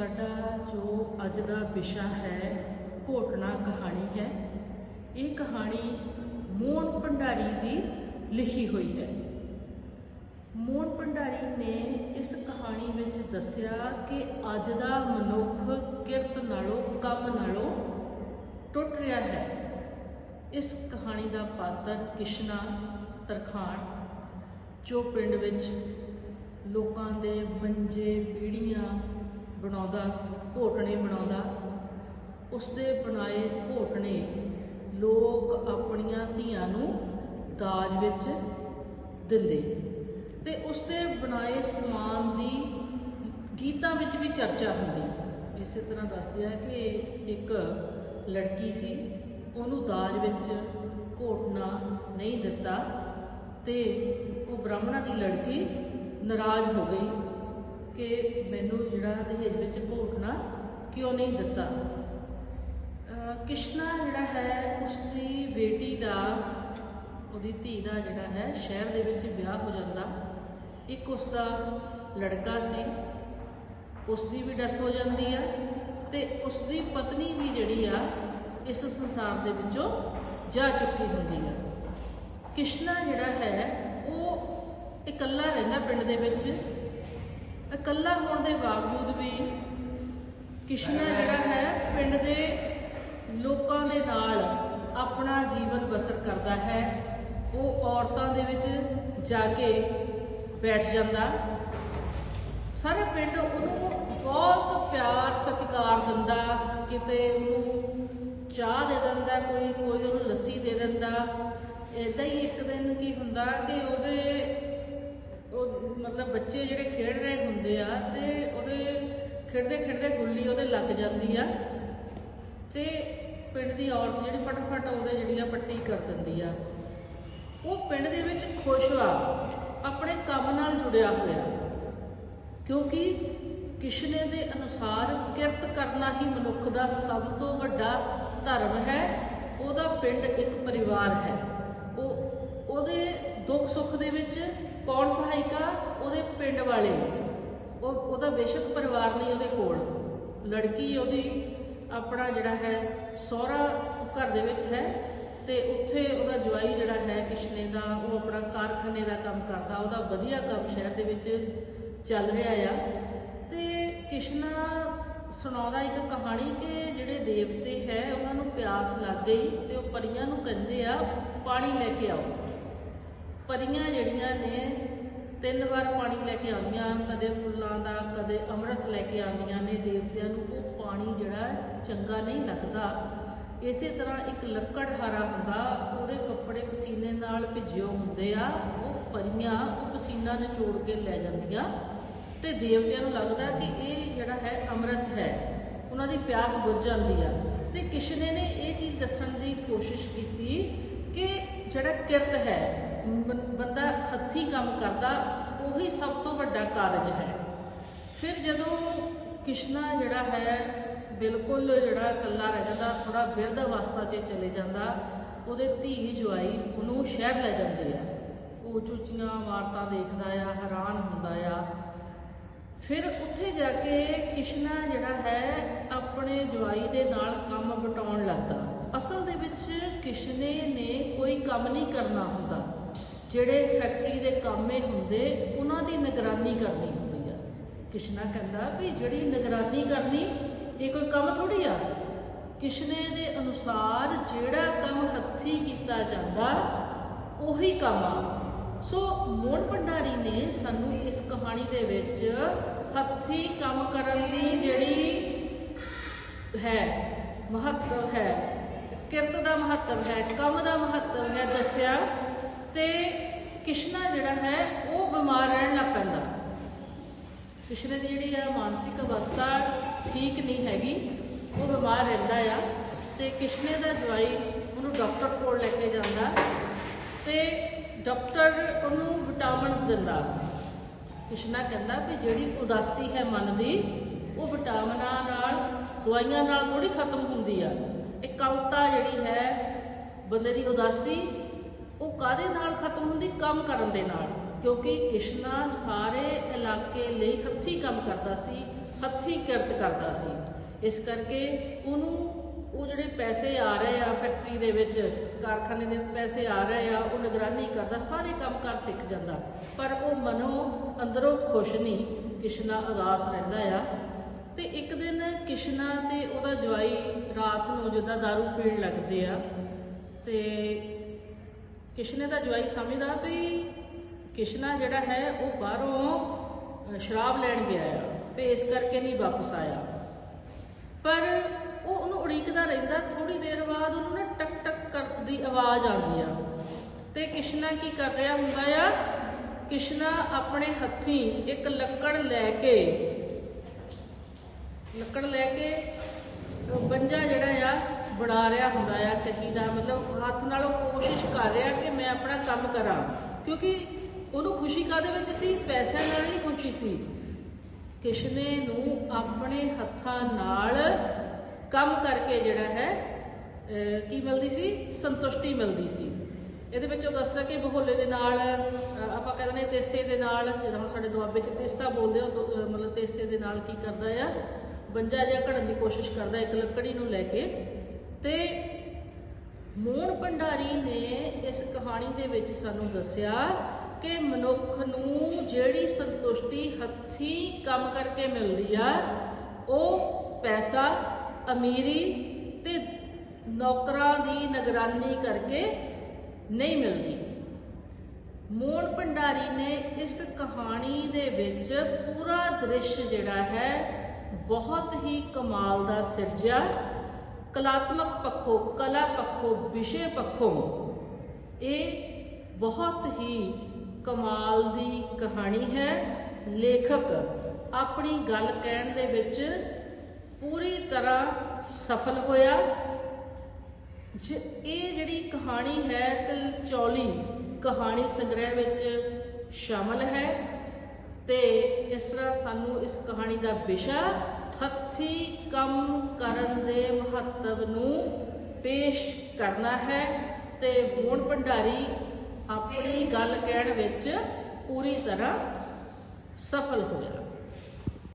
ਸਾਡਾ ਜੋ ਅੱਜ ਦਾ ਵਿਸ਼ਾ ਹੈ, ਘੋਟਣਾ ਕਹਾਣੀ ਹੈ। ਇਹ ਕਹਾਣੀ ਮੋਹਨ ਭੰਡਾਰੀ ਦੀ ਲਿਖੀ ਹੋਈ ਹੈ। ਮੋਹਨ ਭੰਡਾਰੀ ਨੇ ਇਸ ਕਹਾਣੀ ਵਿੱਚ ਦੱਸਿਆ ਕਿ ਅੱਜ ਦਾ ਮਨੁੱਖ ਕਿਰਤ ਨਾਲੋਂ, ਕੰਮ ਨਾਲੋਂ ਟੁੱਟ ਰਿਹਾ ਹੈ। ਇਸ ਕਹਾਣੀ ਦਾ ਪਾਤਰ ਕਿਸ਼ਨਾ ਤਰਖਾਣ, ਜੋ ਪਿੰਡ ਵਿੱਚ ਲੋਕਾਂ ਦੇ ਮੰਜੇ ਪੀੜੀਆਂ ਬਣਾਉਂਦਾ ਘੋਟਣੇ ਬਣਾਉਂਦਾ। ਉਸਦੇ ਬਣਾਏ ਘੋਟਣੇ ਲੋਕ ਆਪਣੀਆਂ ਧੀਆਂ ਨੂੰ ਦਾਜ ਵਿੱਚ ਦਿੰਦੇ। ਤੇ ਉਸਦੇ ਬਣਾਏ ਸਮਾਨ ਦੀ ਗੀਤਾਂ ਵਿੱਚ ਵੀ ਚਰਚਾ ਹੁੰਦੀ। ਇਸੇ ਤਰ੍ਹਾਂ ਦੱਸਦੇ ਆ ਕਿ ਇੱਕ ਲੜਕੀ ਸੀ, ਉਹਨੂੰ ਦਾਜ ਵਿੱਚ ਘੋਟਣਾ ਨਹੀਂ ਦਿੱਤਾ ਤੇ ਉਹ ਬ੍ਰਾਹਮਣਾ ਦੀ ਲੜਕੀ ਨਾਰਾਜ਼ ਹੋ ਗਈ। ਕਿ ਮੈਨੂੰ ਜਿਹੜਾ ਦਹੇਜ ਵਿੱਚ ਘੋਟਣਾ ਕਿਉਂ ਨਹੀਂ ਦਿੱਤਾ। ਕਿਸ਼ਨਾ ਜਿਹੜਾ ਹੈ, ਉਸਦੀ ਬੇਟੀ ਦਾ, ਉਹਦੀ ਧੀ ਦਾ ਜਿਹੜਾ ਹੈ, ਸ਼ਹਿਰ ਦੇ ਵਿੱਚ ਵਿਆਹ ਹੋ ਜਾਂਦਾ। ਇੱਕ ਉਸਦਾ ਲੜਕਾ ਸੀ, ਉਸਦੀ ਵੀ ਡੈਥ ਹੋ ਜਾਂਦੀ ਆ ਤੇ ਉਸਦੀ ਪਤਨੀ ਵੀ ਜਿਹੜੀ ਆ, ਇਸ ਸੰਸਾਰ ਦੇ ਵਿੱਚੋਂ ਜਾ ਚੁੱਕੀ ਹੁੰਦੀ ਆ। ਕਿਸ਼ਨਾ ਜਿਹੜਾ ਹੈ, ਉਹ ਇਕੱਲਾ ਰਹਿੰਦਾ ਪਿੰਡ ਦੇ ਵਿੱਚ। ਇਕੱਲਾ ਹੋਣ ਦੇ ਬਾਵਜੂਦ ਵੀ ਕਿਸ਼ਨਾ ਜਿਹੜਾ ਹੈ, ਪਿੰਡ ਦੇ ਲੋਕਾਂ ਦੇ ਨਾਲ ਆਪਣਾ ਜੀਵਨ ਬਸਰ ਕਰਦਾ ਹੈ। ਉਹ ਔਰਤਾਂ ਦੇ ਵਿੱਚ ਜਾ ਕੇ ਬੈਠ ਜਾਂਦਾ। ਸਾਰਾ ਪਿੰਡ ਉਹਨੂੰ ਬਹੁਤ ਪਿਆਰ, ਸਤਿਕਾਰ ਦਿੰਦਾ। ਕਿਤੇ ਉਹਨੂੰ ਚਾਹ ਦੇ ਦਿੰਦਾ, ਕੋਈ ਕੋਈ ਉਹਨੂੰ ਲੱਸੀ ਦੇ ਦਿੰਦਾ। ਇਦਾਂ ਹੀ ਇੱਕ ਦਿਨ ਕੀ ਹੁੰਦਾ ਕਿ ਉਹਦੇ ਉਹ ਮਤਲਬ ਬੱਚੇ ਜਿਹੜੇ ਖੇਡ ਰਹੇ ਹੁੰਦੇ ਆ ਤੇ ਉਹਦੇ ਖੇਡਦੇ ਖੇਡਦੇ ਗੁੱਲੀ ਉਹਦੇ ਲੱਗ ਜਾਂਦੀ ਆ ਤੇ ਪਿੰਡ ਦੀ ਔਰਤ ਜਿਹੜੀ ਫਟਾਫਟ ਉਹਦੇ ਜਿਹੜੀ ਆ ਪੱਟੀ ਕਰ ਦਿੰਦੀ ਆ। ਉਹ ਪਿੰਡ ਦੇ ਵਿੱਚ ਖੁਸ਼ ਆ, ਆਪਣੇ ਕੰਮ ਨਾਲ ਜੁੜਿਆ ਹੋਇਆ। ਕਿਉਂਕਿ ਕਿਸ਼ਨੇ ਦੇ ਅਨੁਸਾਰ ਕਿਰਤ ਕਰਨਾ ਹੀ ਮਨੁੱਖ ਦਾ ਸਭ ਤੋਂ ਵੱਡਾ ਧਰਮ ਹੈ, ਉਹਦਾ ਪਿੰਡ ਇੱਕ ਪਰਿਵਾਰ ਹੈ। ਉਹ ਉਹਦੇ ਦੁੱਖ ਸੁੱਖ ਦੇ ਵਿੱਚ ਕੌਣ ਸਹਾਇਕਾ ਉਹਦੇ ਪਿੰਡ ਵਾਲੇ। ਉਹ, ਉਹਦਾ ਬੇਸ਼ੱਕ ਪਰਿਵਾਰ ਨਹੀਂ ਉਹਦੇ ਕੋਲ। ਲੜਕੀ ਉਹਦੀ ਆਪਣਾ ਜਿਹੜਾ ਹੈ, ਸਹੁਰਾ ਘਰ ਦੇ ਵਿੱਚ ਹੈ ਤੇ ਉੱਥੇ ਉਹਦਾ ਜਵਾਈ ਜਿਹੜਾ ਹੈ, ਕਿਸ਼ਨੇ ਦਾ, ਉਹ ਆਪਣਾ ਕਾਰਖਾਨੇ ਦਾ ਕੰਮ ਕਰਦਾ। ਉਹਦਾ ਵਧੀਆ ਕੰਮ ਸ਼ਹਿਰ ਦੇ ਵਿੱਚ ਚੱਲ ਰਿਹਾ ਆ। ਤੇ ਕਿਸ਼ਨਾ ਸੁਣਾਉਂਦਾ ਇੱਕ ਕਹਾਣੀ ਕਿ ਜਿਹੜੇ ਦੇਵਤੇ ਹੈ, ਉਹਨਾਂ ਨੂੰ ਪਿਆਸ ਲੱਗ ਗਈ ਤੇ ਉਹ ਪਰੀਆਂ ਨੂੰ ਕਹਿੰਦੇ ਆ, ਪਾਣੀ ਲੈ ਕੇ ਆਓ। ਪਰੀਆਂ ਜਿਹੜੀਆਂ ਨੇ, ਤਿੰਨ ਵਾਰ ਪਾਣੀ ਲੈ ਕੇ ਆਉਂਦੀਆਂ ਹਨ, ਕਦੇ ਫੁੱਲਾਂ ਦਾ, ਕਦੇ ਅੰਮ੍ਰਿਤ ਲੈ ਕੇ ਆਉਂਦੀਆਂ ਨੇ ਦੇਵਤਿਆਂ ਨੂੰ, ਉਹ ਪਾਣੀ ਜਿਹੜਾ ਚੰਗਾ ਨਹੀਂ ਲੱਗਦਾ। ਇਸੇ ਤਰ੍ਹਾਂ ਇੱਕ ਲੱਕੜ ਹਾਰਾ ਹੁੰਦਾ, ਉਹਦੇ ਕੱਪੜੇ ਪਸੀਨੇ ਨਾਲ ਭਿੱਜੇ ਹੁੰਦੇ ਆ, ਉਹ ਪਰੀਆਂ, ਉਹ ਪਸੀਨਾ ਨਿਚੋੜ ਕੇ ਲੈ ਜਾਂਦੀਆਂ। ਤੇ ਦੇਵਤਿਆਂ ਨੂੰ ਲੱਗਦਾ ਕਿ ਇਹ ਜਿਹੜਾ ਹੈ ਅੰਮ੍ਰਿਤ ਹੈ, ਉਹਨਾਂ ਦੀ ਪਿਆਸ ਬੁੱਝ ਜਾਂਦੀ ਆ। ਤੇ ਕਿਸ਼ਨੇ ਨੇ ਇਹ ਚੀਜ਼ ਦੱਸਣ ਦੀ ਕੋਸ਼ਿਸ਼ ਕੀਤੀ ਕਿ ਜਿਹੜਾ ਕਿਰਤ ਹੈ ਬੰਦਾ ਹੱਥੀ ਕੰਮ ਕਰਦਾ, ਉਹੀ ਸਭ ਤੋਂ ਵੱਡਾ ਕਾਰਜ ਹੈ। ਫਿਰ ਜਦੋਂ ਕਿਸ਼ਨਾ ਜਿਹੜਾ ਹੈ, ਬਿਲਕੁਲ ਜਿਹੜਾ ਇਕੱਲਾ ਰਹਿ ਜਾਂਦਾ ਥੋੜਾ ਬਿਰਧ ਅਵਸਥਾ 'ਚ ਚਲੇ ਜਾਂਦਾ, ਉਹਦੇ ਧੀ ਜਵਾਈ ਉਹਨੂੰ ਸ਼ਹਿਰ ਲੈ ਜਾਂਦੇ ਆ। ਉਹ ਉੱਚ ਉੱਚੀਆਂ ਇਮਾਰਤਾਂ ਦੇਖਦਾ ਆ, ਹੈਰਾਨ ਹੁੰਦਾ ਆ। ਫਿਰ ਉੱਥੇ ਜਾ ਕੇ ਕਿਸ਼ਨਾ ਜਿਹੜਾ ਹੈ, ਆਪਣੇ ਜਵਾਈ ਦੇ ਨਾਲ ਕੰਮ ਵਟਾਉਣ ਲੱਗਦਾ। ਅਸਲ ਦੇ ਵਿੱਚ ਕਿਸ਼ਨੇ ਨੇ ਕੋਈ ਕੰਮ ਨਹੀਂ ਕਰਨਾ ਹੁੰਦਾ। ਜਿਹੜੇ ਫੈਕਟਰੀ ਦੇ ਕਾਮੇ ਹੁੰਦੇ, ਉਹਨਾਂ ਦੀ ਨਿਗਰਾਨੀ ਕਰਨੀ ਹੁੰਦੀ ਆ। ਕਿਸ਼ਨਾ ਕਹਿੰਦਾ ਵੀ ਜਿਹੜੀ ਨਿਗਰਾਨੀ ਕਰਨੀ, ਇਹ ਕੋਈ ਕੰਮ ਥੋੜੀ ਆ। ਕਿਸ਼ਨੇ ਦੇ ਅਨੁਸਾਰ ਜਿਹੜਾ ਕੰਮ ਹੱਥੀ ਕੀਤਾ ਜਾਂਦਾ, ਉਹੀ ਕੰਮ ਆ। ਸੋ ਮੋਹਨ ਭੰਡਾਰੀ ਨੇ ਸਾਨੂੰ ਇਸ ਕਹਾਣੀ ਦੇ ਵਿੱਚ ਹੱਥੀ ਕੰਮ ਕਰਨ ਦੀ ਜਿਹੜੀ ਹੈ, ਮਹੱਤਵ ਹੈ, ਕਿਰਤ ਦਾ ਮਹੱਤਵ ਹੈ, ਕੰਮ ਦਾ ਮਹੱਤਵ ਹੈ, ਦੱਸਿਆ ਤੇ ਕਿਸ਼ਨਾ ਜਿਹੜਾ ਹੈ, ਉਹ ਬਿਮਾਰ ਰਹਿਣ ਲੱਗ ਪੈਂਦਾ। ਕਿਸ਼ਨੇ ਦੀ ਜਿਹੜੀ ਆ ਮਾਨਸਿਕ ਅਵਸਥਾ ਠੀਕ ਨਹੀਂ ਹੈਗੀ, ਉਹ ਬਿਮਾਰ ਰਹਿੰਦਾ ਆ ਤੇ ਕਿਸ਼ਨੇ ਦਾ ਜਵਾਈ ਉਹਨੂੰ ਡਾਕਟਰ ਕੋਲ ਲੈ ਕੇ ਜਾਂਦਾ ਤੇ ਡਾਕਟਰ ਉਹਨੂੰ ਵਿਟਾਮਿਨਸ ਦਿੰਦਾ। ਕਿਸ਼ਨਾ ਕਹਿੰਦਾ ਵੀ ਜਿਹੜੀ ਉਦਾਸੀ ਹੈ ਮਨ ਦੀ, ਉਹ ਵਿਟਾਮਿਨਾਂ ਨਾਲ, ਦਵਾਈਆਂ ਨਾਲ ਥੋੜੀ ਖਤਮ ਹੁੰਦੀ ਆ। ਇਕਲਤਾ ਜਿਹੜੀ ਹੈ, ਬੰਦੇ ਦੀ ਉਦਾਸੀ ਉਹ ਕਾਦੇ ਨਾਲ ਖਤਮ ਹੁੰਦੀ? ਕੰਮ ਕਰਨ ਦੇ ਨਾਲ। ਕਿਉਂਕਿ ਕਿਸ਼ਨਾ ਸਾਰੇ ਇਲਾਕੇ ਲਈ ਹੱਥੀ ਕੰਮ ਕਰਦਾ ਸੀ, ਹੱਥੀਂ ਕਿਰਤ ਕਰਦਾ ਸੀ। ਇਸ ਕਰਕੇ ਉਹਨੂੰ ਉਹ ਜਿਹੜੇ ਪੈਸੇ ਆ ਰਹੇ ਆ ਫੈਕਟਰੀ ਦੇ ਵਿੱਚ, ਕਾਰਖਾਨੇ ਦੇ ਪੈਸੇ ਆ ਰਹੇ ਆ, ਉਹ ਨਿਗਰਾਨੀ ਕਰਦਾ, ਸਾਰੇ ਕੰਮ ਕਰ ਸਿੱਖ ਜਾਂਦਾ। ਪਰ ਉਹ ਮਨੋਂ ਅੰਦਰੋਂ ਖੁਸ਼ ਨਹੀਂ ਕਿਸ਼ਨਾ ਉਦਾਸ ਰਹਿੰਦਾ ਆ। ਤੇ ਇੱਕ ਦਿਨ ਕਿਸ਼ਨਾ ਤੇ ਉਹਦਾ ਜਵਾਈ ਰਾਤ ਨੂੰ ਜਿੱਦਾਂ दारू ਪੀਣ ਲੱਗਦੇ ਆ, ਤੇ ਕਿਸ਼ਨੇ ਦਾ ਜਵਾਈ ਸਮਝਦਾ ਵੀ ਕਿਸ਼ਨਾ ਜਿਹੜਾ ਹੈ ਉਹ ਬਾਹਰੋਂ ਸ਼ਰਾਬ ਲੈਣ ਗਿਆ ਆ ਤੇ ਇਸ ਕਰਕੇ ਨਹੀਂ ਵਾਪਸ ਆਇਆ। ਪਰ ਉਹ ਉਹਨੂੰ ਉਡੀਕਦਾ ਰਹਿੰਦਾ ਥੋੜੀ ਦੇਰ ਬਾਅਦ ਉਹਨੂੰ ਨਾ ਟਕ ਟਕ ਕਰਦੀ ਆਵਾਜ਼ ਆਉਂਦੀ ਆ। ਤੇ ਕਿਸ਼ਨਾ ਕੀ ਕਰ ਰਿਹਾ ਹੁੰਦਾ ਆ? ਕਿਸ਼ਨਾ ਆਪਣੇ ਹੱਥੀਂ ਇੱਕ ਲੱਕੜ ਲੈ ਕੇ, ਲੱਕੜ ਲੈ ਕੇ ਉਹ ਬੰਜਾ ਜਿਹੜਾ ਆ ਬਣਾ ਰਿਹਾ ਹੁੰਦਾ ਆ ਚੱਕੀ ਦਾ, ਮਤਲਬ ਹੱਥ ਨਾਲ ਉਹ ਕੋਸ਼ਿਸ਼ ਕਰ ਰਿਹਾ ਕਿ ਮੈਂ ਆਪਣਾ ਕੰਮ ਕਰਾਂ। ਕਿਉਂਕਿ ਉਹਨੂੰ ਖੁਸ਼ੀ ਕਾਦੇ ਵਿੱਚ ਸੀ? ਪੈਸਿਆਂ ਨਾਲ ਨਹੀਂ ਖੁਸ਼ੀ ਸੀ। ਕਿਸ਼ਨੇ ਨੂੰ ਆਪਣੇ ਹੱਥਾਂ ਨਾਲ ਕੰਮ ਕਰਕੇ ਜਿਹੜਾ ਹੈ ਕੀ ਮਿਲਦੀ ਸੀ? ਸੰਤੁਸ਼ਟੀ ਮਿਲਦੀ ਸੀ। ਇਹਦੇ ਵਿੱਚ ਉਹ ਦੱਸਦਾ ਕਿ ਬਹੋਲੇ ਦੇ ਨਾਲ ਆਪਾਂ ਕਹਿੰਦੇ ਨੇ ਤੇਸੇ ਦੇ ਨਾਲ, ਜਿੱਦਾਂ ਹੁਣ ਸਾਡੇ ਦੁਆਬੇ 'ਚ ਤੇਸਾ ਬੋਲਦੇ ਆ ਮਤਲਬ ਤੇਸੇ ਦੇ ਨਾਲ ਕੀ ਕਰਦਾ ਆ? ਬੰਜਾ ਜਿਹਾ ਘੜਨ ਦੀ ਕੋਸ਼ਿਸ਼ ਕਰਦਾ, ਇੱਕ ਲੱਕੜੀ ਨੂੰ ਲੈ ਕੇ। ਤੇ ਮੋਹਨ ਭੰਡਾਰੀ ਨੇ ਇਸ ਕਹਾਣੀ ਦੇ ਵਿੱਚ ਸਾਨੂੰ ਦੱਸਿਆ ਕਿ ਮਨੁੱਖ ਨੂੰ ਜਿਹੜੀ ਸੰਤੁਸ਼ਟੀ ਹੱਥੀਂ ਕੰਮ ਕਰਕੇ ਮਿਲਦੀ ਆ, ਉਹ ਪੈਸਾ, ਅਮੀਰੀ ਤੇ ਨੌਕਰਾਂ ਦੀ ਨਿਗਰਾਨੀ ਕਰਕੇ ਨਹੀਂ ਮਿਲਦੀ। ਮੋਹਨ ਭੰਡਾਰੀ ਨੇ ਇਸ ਕਹਾਣੀ ਦੇ ਵਿੱਚ ਪੂਰਾ ਦ੍ਰਿਸ਼ ਜਿਹੜਾ ਹੈ, ਬਹੁਤ ਹੀ ਕਮਾਲ ਦਾ ਸਿਰਜਿਆ। ਕਲਾਤਮਕ ਪੱਖੋਂ, ਕਲਾ ਪੱਖੋਂ, ਵਿਸ਼ੇ ਪੱਖੋਂ, ਇਹ ਬਹੁਤ ਹੀ ਕਮਾਲ ਦੀ ਕਹਾਣੀ ਹੈ। ਲੇਖਕ ਆਪਣੀ ਗੱਲ ਕਹਿਣ ਦੇ ਵਿੱਚ ਪੂਰੀ ਤਰ੍ਹਾਂ ਸਫਲ ਹੋਇਆ। ਜ- ਇਹ ਜਿਹੜੀ ਕਹਾਣੀ ਹੈ ਕਲਚੌਲੀ ਕਹਾਣੀ ਸੰਗ੍ਰਹਿ ਵਿੱਚ ਸ਼ਾਮਲ ਹੈ ਤੇ ਇਸ ਤਰ੍ਹਾਂ ਸਾਨੂੰ ਇਸ ਕਹਾਣੀ ਦਾ ਵਿਸ਼ਾ ਹੱਥੀ ਕੰਮ ਕਰਨ ਦੇ ਮਹੱਤਵ ਨੂੰ ਪੇਸ਼ ਕਰਨਾ ਹੈ ਤੇ ਮੋਹਨ ਭੰਡਾਰੀ ਆਪਣੀ ਗੱਲ ਕਹਿਣ ਵਿੱਚ ਪੂਰੀ ਤਰ੍ਹਾਂ ਸਫਲ ਹੋਇਆ।